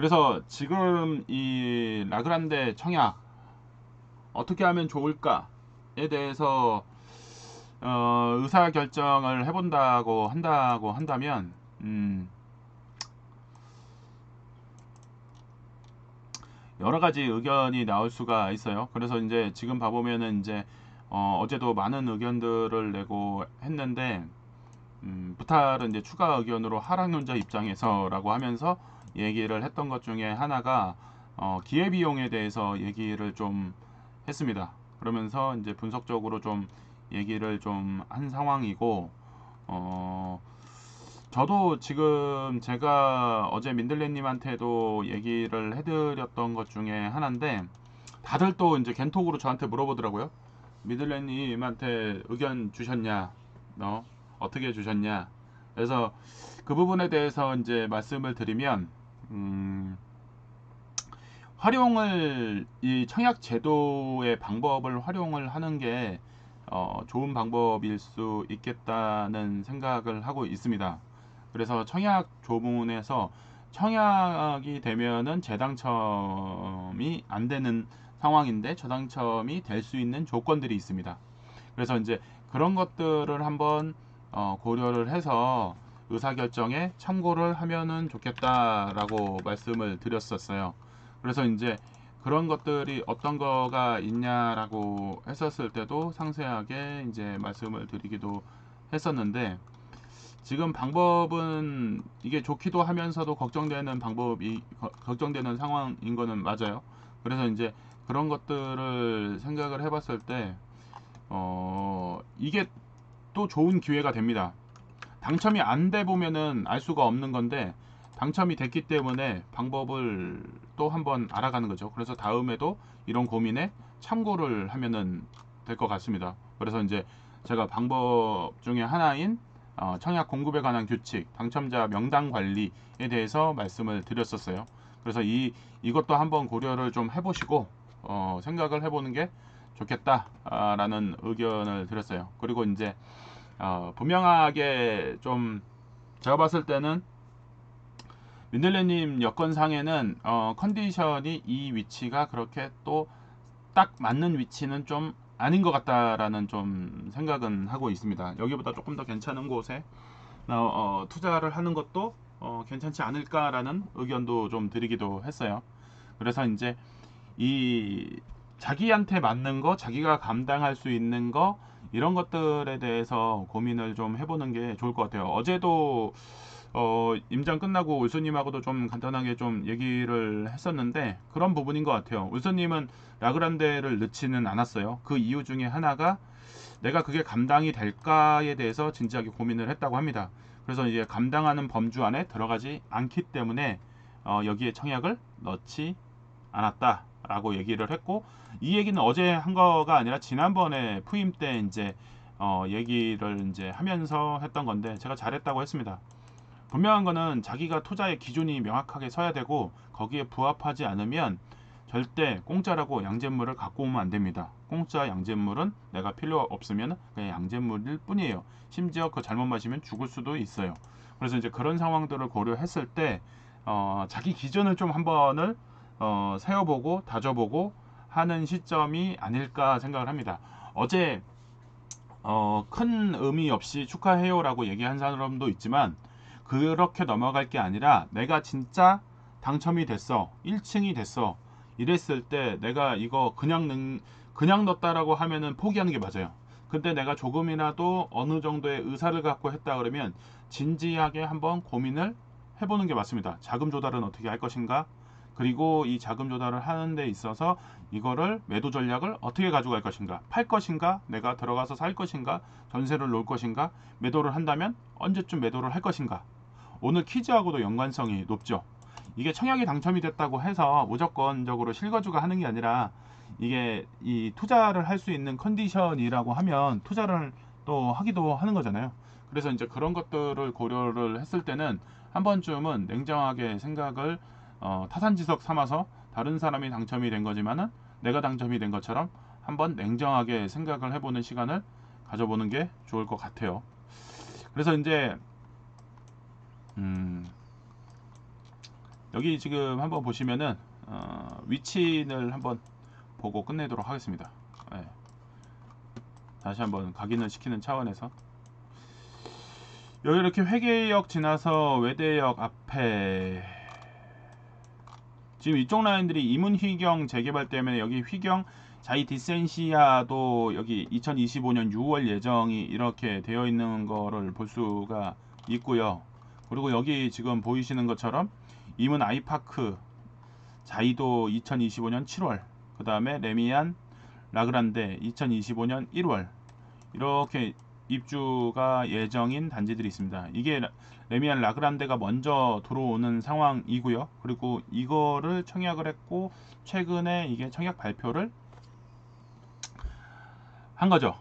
그래서 지금 이 라그란데 청약 어떻게 하면 좋을까에 대해서 어, 의사 결정을 해본다고 한다고 한다면 음, 여러 가지 의견이 나올 수가 있어요. 그래서 이제 지금 봐보면은 이제 어, 어제도 많은 의견들을 내고 했는데 음, 부탈은 이제 추가 의견으로 하락론자 입장에서라고 하면서 얘기를 했던 것 중에 하나가 어, 기회비용에 대해서 얘기를 좀 했습니다. 그러면서 이제 분석적으로 좀 얘기를 좀 한 상황이고 어, 저도 지금 제가 어제 민들레님한테도 얘기를 해드렸던 것 중에 하나인데 다들 또 이제 겐톡으로 저한테 물어보더라고요. 미들레님한테 의견 주셨냐? 너 어떻게 주셨냐? 그래서 그 부분에 대해서 이제 말씀을 드리면 음, 활용을 이 청약 제도의 방법을 활용을 하는 게 어, 좋은 방법일 수 있겠다는 생각을 하고 있습니다. 그래서 청약 조문에서 청약이 되면은 재당첨이 안 되는 상황인데 저당첨이 될 수 있는 조건들이 있습니다. 그래서 이제 그런 것들을 한번 어, 고려를 해서 의사결정에 참고를 하면은 좋겠다라고 말씀을 드렸었어요. 그래서 이제 그런 것들이 어떤 거가 있냐라고 했었을 때도 상세하게 이제 말씀을 드리기도 했었는데 지금 방법은 이게 좋기도 하면서도 걱정되는 방법이 거- 걱정되는 상황인 거는 맞아요. 그래서 이제 그런 것들을 생각을 해봤을 때 어, 이게 또 좋은 기회가 됩니다. 당첨이 안 돼 보면은 알 수가 없는 건데 당첨이 됐기 때문에 방법을 또 한번 알아가는 거죠. 그래서 다음에도 이런 고민에 참고를 하면은 될 것 같습니다. 그래서 이제 제가 방법 중에 하나인 어, 청약 공급에 관한 규칙, 당첨자 명단 관리에 대해서 말씀을 드렸었어요. 그래서 이 이것도 한번 고려를 좀 해보시고 어, 생각을 해보는 게 좋겠다라는 의견을 드렸어요. 그리고 이제 어, 분명하게 좀 제가 봤을 때는 민들레님 여건상에는 어, 컨디션이 이 위치가 그렇게 또 딱 맞는 위치는 좀 아닌 것 같다라는 좀 생각은 하고 있습니다. 여기보다 조금 더 괜찮은 곳에 어, 어, 투자를 하는 것도 어, 괜찮지 않을까라는 의견도 좀 드리기도 했어요. 그래서 이제 이 자기한테 맞는 거, 자기가 감당할 수 있는 거 이런 것들에 대해서 고민을 좀 해보는 게 좋을 것 같아요. 어제도 어, 임장 끝나고 울수님하고도 좀 간단하게 좀 얘기를 했었는데 그런 부분인 것 같아요. 울수님은 라그란데를 넣지는 않았어요. 그 이유 중에 하나가 내가 그게 감당이 될까에 대해서 진지하게 고민을 했다고 합니다. 그래서 이제 감당하는 범주 안에 들어가지 않기 때문에 어, 여기에 청약을 넣지 않았다 라고 얘기를 했고 이 얘기는 어제 한 거가 아니라 지난번에 부임 때 이제 어, 얘기를 이제 하면서 했던 건데 제가 잘했다고 했습니다. 분명한 거는 자기가 투자의 기준이 명확하게 서야 되고 거기에 부합하지 않으면 절대 공짜라고 양잿물을 갖고 오면 안 됩니다. 공짜 양잿물은 내가 필요 없으면 그냥 양잿물일 뿐이에요. 심지어 그 잘못 마시면 죽을 수도 있어요. 그래서 이제 그런 상황들을 고려했을 때 어, 자기 기준을 좀 한번을 어, 세워보고 다져보고 하는 시점이 아닐까 생각을 합니다. 어제 어, 큰 의미 없이 축하해요라고 얘기한 사람도 있지만 그렇게 넘어갈 게 아니라 내가 진짜 당첨이 됐어 1층이 됐어 이랬을 때 내가 이거 그냥 능, 그냥 넣었다라고 하면은 포기하는 게 맞아요. 근데 내가 조금이라도 어느 정도의 의사를 갖고 했다 그러면 진지하게 한번 고민을 해보는 게 맞습니다. 자금 조달은 어떻게 할 것인가? 그리고 이 자금 조달을 하는 데 있어서 이거를 매도 전략을 어떻게 가져갈 것인가? 팔 것인가? 내가 들어가서 살 것인가? 전세를 놓을 것인가? 매도를 한다면 언제쯤 매도를 할 것인가? 오늘 퀴즈하고도 연관성이 높죠. 이게 청약이 당첨이 됐다고 해서 무조건적으로 실거주가 하는 게 아니라 이게 이 투자를 할 수 있는 컨디션이라고 하면 투자를 또 하기도 하는 거잖아요. 그래서 이제 그런 것들을 고려를 했을 때는 한 번쯤은 냉정하게 생각을 어, 타산지석 삼아서 다른 사람이 당첨이 된 거지만은 내가 당첨이 된 것처럼 한번 냉정하게 생각을 해보는 시간을 가져보는 게 좋을 것 같아요. 그래서 이제 음, 여기 지금 한번 보시면은 어, 위치를 한번 보고 끝내도록 하겠습니다. 예. 다시 한번 각인을 시키는 차원에서 여기 이렇게 회계역 지나서 외대역 앞에 지금 이쪽 라인들이 이문 휘경 재개발 때문에 여기 휘경 자이 디센시아도 여기 2025년 6월 예정이 이렇게 되어 있는 거를 볼 수가 있고요. 그리고 여기 지금 보이시는 것처럼 이문 아이파크 자이도 2025년 7월 그 다음에 레미안 라그란데 2025년 1월 이렇게 입주가 예정인 단지들이 있습니다. 이게 라- 레미안 라그란데가 먼저 들어오는 상황이고요. 그리고 이거를 청약을 했고 최근에 이게 청약 발표를 한 거죠.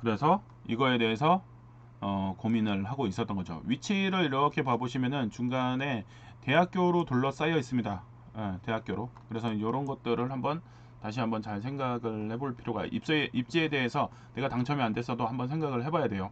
그래서 이거에 대해서 어, 고민을 하고 있었던 거죠. 위치를 이렇게 봐보시면은 중간에 대학교로 둘러싸여 있습니다. 예, 대학교로. 그래서 이런 것들을 한번 다시 한번 잘 생각을 해볼 필요가 입지에, 입지에 대해서 내가 당첨이 안 됐어도 한번 생각을 해봐야 돼요.